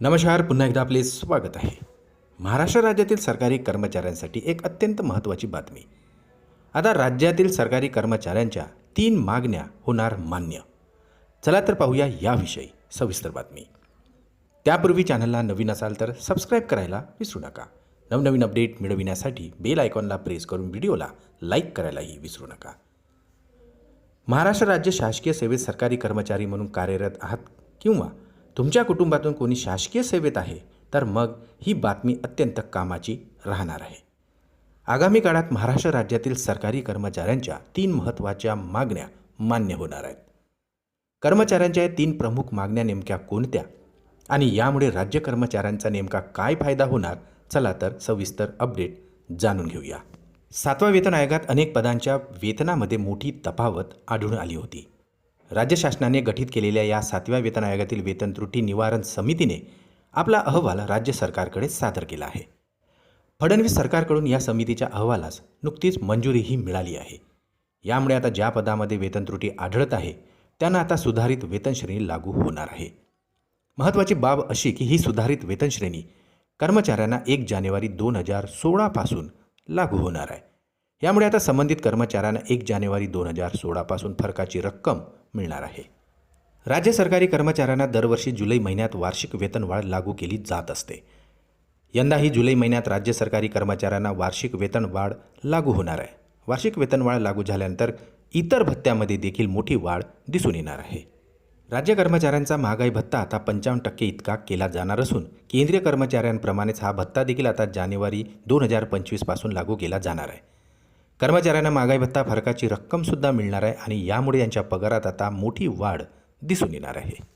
नमस्कार पुन्हा एकदा आपले स्वागत आहे. महाराष्ट्र राज्यातील सरकारी कर्मचाऱ्यांसाठी एक अत्यंत महत्त्वाची बातमी. आता राज्यातील सरकारी कर्मचाऱ्यांच्या तीन मागण्या होणार मान्य. चला तर पाहूया याविषयी सविस्तर बातमी. त्यापूर्वी चॅनलला नवीन असाल तर सबस्क्राईब करायला विसरू नका. नवनवीन अपडेट मिळविण्यासाठी बेल आयकॉनला प्रेस करून व्हिडिओला लाईक करायलाही विसरू नका. महाराष्ट्र राज्य शासकीय सेवेत सरकारी कर्मचारी म्हणून कार्यरत आहात किंवा तुमच्या कुटुंबातून कोणी शासकीय सेवेत आहे तर मग ही बातमी अत्यंत कामाची राहणार आहे. आगामी काळात महाराष्ट्र राज्यातील सरकारी कर्मचाऱ्यांच्या तीन महत्त्वाच्या मागण्या मान्य होणार आहेत. कर्मचाऱ्यांच्या या तीन प्रमुख मागण्या नेमक्या कोणत्या? आणि यामुळे राज्य कर्मचाऱ्यांचा नेमका काय फायदा होणार? चला तर सविस्तर अपडेट जाणून घेऊया. सातवा वेतन आयोगात अनेक पदांच्या वेतनामध्ये मोठी तफावत आढळून आली होती. राज्य शासनाने गठीत केलेल्या या सातव्या वेतन आयोगातील वेतन त्रुटी निवारण समितीने आपला अहवाल राज्य सरकारकडे सादर केला आहे. फडणवीस सरकारकडून या समितीच्या अहवालास नुकतीच मंजुरीही मिळाली आहे. यामुळे आता ज्या पदामध्ये वेतन त्रुटी आढळत आहे त्यांना आता सुधारित वेतनश्रेणी लागू होणार आहे. महत्त्वाची बाब अशी की ही सुधारित वेतनश्रेणी कर्मचाऱ्यांना एक जानेवारी दोन हजार सोळापासून लागू होणार आहे. यामुळे आता संबंधित कर्मचाऱ्यांना एक जानेवारी दोन हजार सोळापासून फरकाची रक्कम मिळणार आहे. राज्य सरकारी कर्मचाऱ्यांना दरवर्षी जुलै महिन्यात वार्षिक वेतनवाढ लागू केली जात असते. यंदाही जुलै महिन्यात राज्य सरकारी कर्मचाऱ्यांना वार्षिक वेतनवाढ लागू होणार आहे. वार्षिक वेतनवाढ लागू झाल्यानंतर इतर भत्त्यामध्ये देखील मोठी वाढ दिसून येणार आहे. राज्य कर्मचाऱ्यांचा महागाई भत्ता आता पंचावन्न टक्के इतका केला जाणार असून केंद्रीय कर्मचाऱ्यांप्रमाणेच हा भत्ता देखील आता जानेवारी दोन हजार पंचवीसपासून लागू केला जाणार आहे. कर्मचाऱ्यांना महागाई भत्ता फरकाची रक्कमसुद्धा मिळणार आहे आणि यामुळे यांच्या पगारात आता मोठी वाढ दिसून येणार आहे.